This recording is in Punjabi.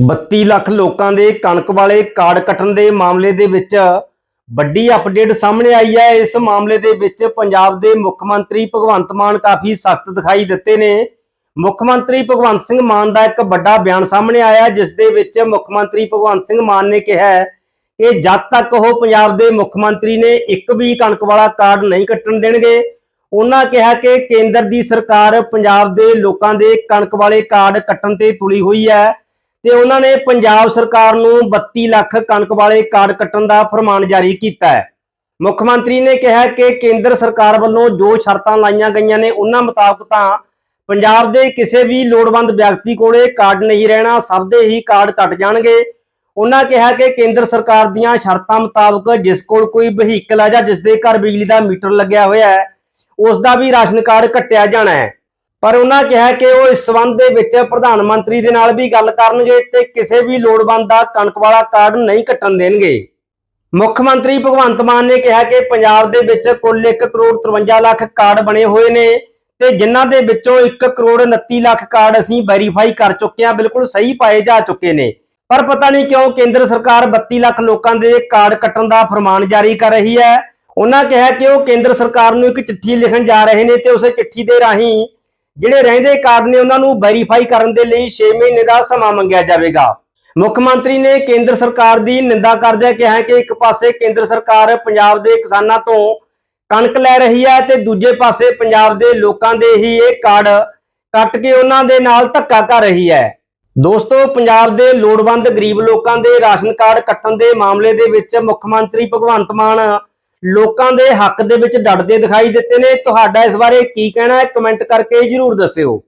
32 ਲੱਖ ਲੋਕਾਂ ਦੇ ਕਣਕ ਵਾਲੇ ਕਾਰਡ ਕੱਟਣ ਦੇ ਮਾਮਲੇ ਦੇ ਵਿੱਚ ਵੱਡੀ ਅਪਡੇਟ ਸਾਹਮਣੇ ਆਈ ਹੈ। ਇਸ ਮਾਮਲੇ ਦੇ ਵਿੱਚ ਪੰਜਾਬ ਦੇ ਮੁੱਖ ਮੰਤਰੀ ਭਗਵੰਤ ਮਾਨ ਕਾਫੀ ਸਖਤ ਦਿਖਾਈ ਦਿੱਤੇ ਨੇ। ਮੁੱਖ ਮੰਤਰੀ ਭਗਵੰਤ ਸਿੰਘ ਮਾਨ ਦਾ ਇੱਕ ਵੱਡਾ ਬਿਆਨ ਸਾਹਮਣੇ ਆਇਆ, ਜਿਸ ਦੇ ਵਿੱਚ ਮੁੱਖ ਮੰਤਰੀ ਭਗਵੰਤ ਸਿੰਘ ਮਾਨ ਨੇ ਕਿਹਾ ਹੈ ਕਿ ਜਦ ਤੱਕ ਉਹ ਪੰਜਾਬ ਦੇ ਮੁੱਖ ਮੰਤਰੀ ਨੇ ਇੱਕ ਵੀ ਕਣਕ ਵਾਲਾ ਕਾਰਡ ਨਹੀਂ ਕੱਟਣ ਦੇਣਗੇ, ਉਹਨਾਂ ਕਿਹਾ ਕਿ ਕੇਂਦਰ ਦੀ ਸਰਕਾਰ ਪੰਜਾਬ ਦੇ ਲੋਕਾਂ ਦੇ ਕਣਕ ਵਾਲੇ ਕਾਰਡ ਕੱਟਣ ਤੇ ਤੁਲੀ ਹੋਈ ਹੈ। ਤੇ ਉਹਨਾਂ ਨੇ ਪੰਜਾਬ ਸਰਕਾਰ ਨੂੰ 32 ਲੱਖ ਕਣਕ ਵਾਲੇ ਕਾਰਡ ਕੱਟਣ ਦਾ ਫਰਮਾਨ ਜਾਰੀ ਕੀਤਾ ਹੈ। ਮੁੱਖ ਮੰਤਰੀ ਨੇ ਕਿਹਾ ਕਿ ਕੇਂਦਰ ਸਰਕਾਰ ਵੱਲੋਂ ਜੋ ਸ਼ਰਤਾਂ ਲਾਈਆਂ ਗਈਆਂ ਨੇ, ਉਹਨਾਂ ਮੁਤਾਬਕ ਤਾਂ ਪੰਜਾਬ ਦੇ ਕਿਸੇ ਵੀ ਲੋੜਵੰਦ ਵਿਅਕਤੀ ਕੋਲੇ ਕਾਰਡ ਨਹੀਂ ਰਹਿਣਾ, ਸਭ ਦੇ ਹੀ ਕਾਰਡ ਕੱਟ ਜਾਣਗੇ। ਉਹਨਾਂ ਕਿਹਾ ਕਿ ਕੇਂਦਰ ਸਰਕਾਰ ਦੀਆਂ ਸ਼ਰਤਾਂ ਮੁਤਾਬਕ ਜਿਸ ਕੋਲ ਕੋਈ ਵਹੀਕਲ ਹੈ ਜਾਂ ਜਿਸ ਦੇ ਘਰ ਬਿਜਲੀ ਦਾ ਮੀਟਰ ਲੱਗਿਆ ਹੋਇਆ ਹੈ, ਉਸ ਦਾ ਵੀ ਰਾਸ਼ਨ ਕਾਰਡ ਕੱਟਿਆ ਜਾਣਾ ਹੈ। ਪਰ ਉਹਨਾਂ ਕਿਹਾ ਕਿ ਉਹ ਇਸ ਸੰਬੰਧ ਦੇ ਵਿੱਚ ਪ੍ਰਧਾਨ ਮੰਤਰੀ ਦੇ ਨਾਲ ਵੀ ਗੱਲ ਕਰਨਗੇ ਤੇ ਕਿਸੇ ਵੀ ਲੋੜਵੰਦ ਦਾ ਕਣਕ ਵਾਲਾ ਕਾਰਡ ਨਹੀਂ ਕੱਟਣ ਦੇਣਗੇ। ਮੁੱਖ ਮੰਤਰੀ ਭਗਵੰਤ ਮਾਨ ਨੇ ਕਿਹਾ ਕਿ ਪੰਜਾਬ ਦੇ ਵਿੱਚ ਕੁੱਲ 1 ਕਰੋੜ 53 ਲੱਖ ਕਾਰਡ ਬਣੇ ਹੋਏ ਨੇ ਤੇ ਜਿਨ੍ਹਾਂ ਦੇ ਵਿੱਚੋਂ 1 ਕਰੋੜ 29 ਲੱਖ ਕਾਰਡ ਅਸੀਂ ਵੈਰੀਫਾਈ ਕਰ ਚੁੱਕੇ ਹਾਂ, ਬਿਲਕੁਲ ਸਹੀ ਪਾਏ ਜਾ ਚੁੱਕੇ ਨੇ। ਪਰ ਪਤਾ ਨਹੀਂ ਕਿਉਂ ਕੇਂਦਰ ਸਰਕਾਰ 32 ਲੱਖ ਲੋਕਾਂ ਦੇ ਕਾਰਡ ਕੱਟਣ ਦਾ ਫਰਮਾਨ ਜਾਰੀ ਕਰ ਰਹੀ ਹੈ। ਉਹਨਾਂ ਕਿਹਾ ਕਿ ਉਹ ਕੇਂਦਰ ਸਰਕਾਰ ਨੂੰ ਇੱਕ ਚਿੱਠੀ ਲਿਖਣ ਜਾ ਰਹੇ ਨੇ ਤੇ ਉਸੇ ਚਿੱਠੀ ਦੇ ਰਾਹੀਂ ਜਿਹੜੇ ਰਹਿੰਦੇ ਕਾਰਡ ਨੇ ਉਹਨਾਂ ਨੂੰ ਵੈਰੀਫਾਈ ਕਰਨ ਦੇ ਲਈ 6 ਮਹੀਨੇ ਦਾ ਸਮਾਂ ਮੰਗਿਆ ਜਾਵੇਗਾ। ਮੁੱਖ ਮੰਤਰੀ ਨੇ ਕੇਂਦਰ ਸਰਕਾਰ ਦੀ ਨਿੰਦਾ ਕਰਦਿਆਂ ਕਿਹਾ ਹੈ ਕਿ ਇੱਕ ਪਾਸੇ ਕੇਂਦਰ ਸਰਕਾਰ ਪੰਜਾਬ ਦੇ ਕਿਸਾਨਾਂ ਤੋਂ ਕਣਕ ਲੈ ਰਹੀ ਹੈ ਤੇ ਦੂਜੇ ਪਾਸੇ ਪੰਜਾਬ ਦੇ ਲੋਕਾਂ ਦੇ ਹੀ ਇਹ ਕਾਰਡ ਕੱਟ ਕੇ ਉਹਨਾਂ ਦੇ ਨਾਲ ਧੱਕਾ ਕਰ ਰਹੀ ਹੈ। ਦੋਸਤੋ, ਪੰਜਾਬ ਦੇ ਲੋੜਵੰਦ ਗਰੀਬ ਲੋਕਾਂ ਦੇ ਰਾਸ਼ਨ ਕਾਰਡ ਕੱਟਣ ਦੇ ਮਾਮਲੇ ਦੇ ਵਿੱਚ ਮੁੱਖ ਮੰਤਰੀ ਭਗਵੰਤ ਮਾਨ ਲੋਕਾਂ ਦੇ ਹੱਕ ਦੇ ਵਿੱਚ ਡਟਦੇ ਦਿਖਾਈ ਦਿੱਤੇ ਨੇ। ਤੁਹਾਡਾ ਇਸ ਬਾਰੇ ਕੀ ਕਹਿਣਾ ਹੈ? ਕਮੈਂਟ ਕਰਕੇ ਜਰੂਰ ਦੱਸਿਓ।